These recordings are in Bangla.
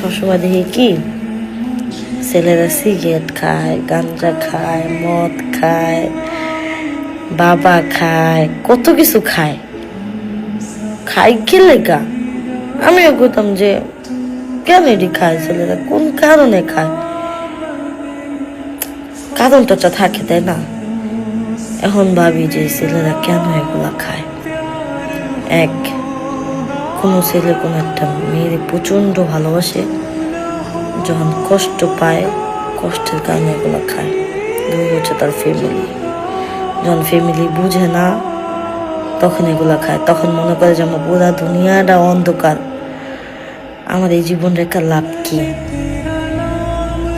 সবসময় দেখি কি? ছেলেরা সিগারেট খায়, গাঞ্জা খায়, মদ খায়, বাবা খায়, কত কিছু খায়। খাই কি লেগা? আমিও কইতাম যে, কেন এটি খায় ছেলেরা? কোন কারণে খায়? কারণটা তো থাকে, তাই না? এখন ভাবি যে ছেলেরা কেন এগুলা খায়? এক কোনো ছেলে, কোনো একটা মেয়ের প্রচণ্ড ভালোবাসে, যখন কষ্ট পায়, কষ্টের কারণে এগুলো খায়। দুই হচ্ছে তার ফ্যামিলি যখন ফ্যামিলি বুঝে না, তখন এগুলো খায়। তখন মনে করে যে আমার পুরা দুনিয়াটা অন্ধকার। আমার এই জীবন রেখার লাভ কি?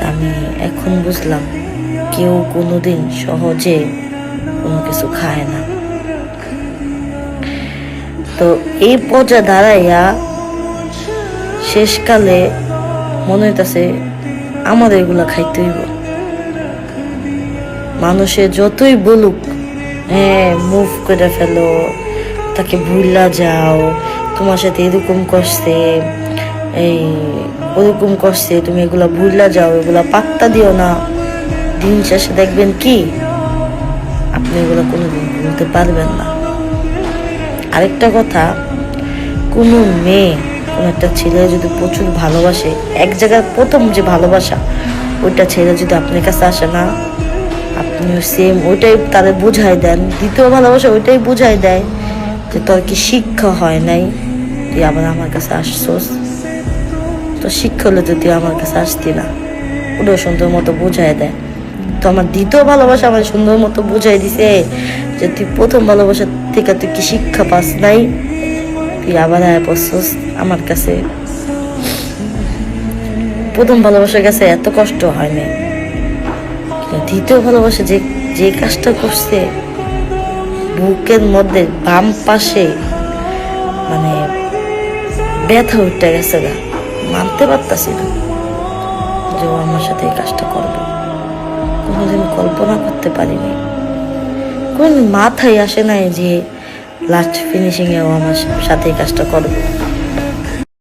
আমি এখন বুঝলাম, কেউ কোনোদিন সহজে কোনো কিছু খায় না। তো এই পর্যায়ে দাঁড়াইয়া শেষকালে মনে হইতাছে আমাদের এগুলা খাইতে হইব। মানুষে যতই বলুক হ্যাঁ মুভ করে ফেলো, তাকে ভুললা যাও, তোমার সাথে এরকম করছে, এই ওরকম করছে, তুমি এগুলা ভুললা যাও, এগুলা পাত্তা দিও না। দিন শেষে দেখবেন কি? আপনি এগুলো কোনোদিন ভুলতে পারবেন না। আরেকটা কথা, কোনো মেয়ে, কোনো একটা ছেলে যদি প্রচুর ভালোবাসে, এক জায়গায় প্রথম যে ভালোবাসা, ওইটা ছেলে যদি আপনার কাছে আসে না আপনিও সেম ওইটাই তাদের বুঝাই দেন। দ্বিতীয় ভালোবাসা ওইটাই বুঝাই দেয় যে তোর কি শিক্ষা হয় নাই? তুই আবার আমার কাছে আসছোস? তো শিক্ষা হলে তো তুই আমার কাছে আসতি না। ওটাও সুন্দর মতো বোঝাই দেয়। তো আমার দ্বিতীয় ভালোবাসা আমার সুন্দর মতো বুঝাই দিছে যে তুই প্রথম ভালোবাসা থেকে তুই কি শিক্ষা পাস নাই? তুই আবার আমার কাছে। প্রথম ভালোবাসার কাছে এত কষ্ট হয়নি কিন্তু দ্বিতীয় ভালোবাসা যে যে কাজটা করছে, বুকের মধ্যে বাম পাশে মানে ব্যথা উঠতে গেছে গা। মানতে পারতাছি না যে আমার সাথে এই কাজটা করবে। কোনোদিন কল্পনা করতে পারিনি। কোন মাথায় আসে নাই যে লাস্ট ফিনিশিংয়েও আমার সাথে কাজটা করবে।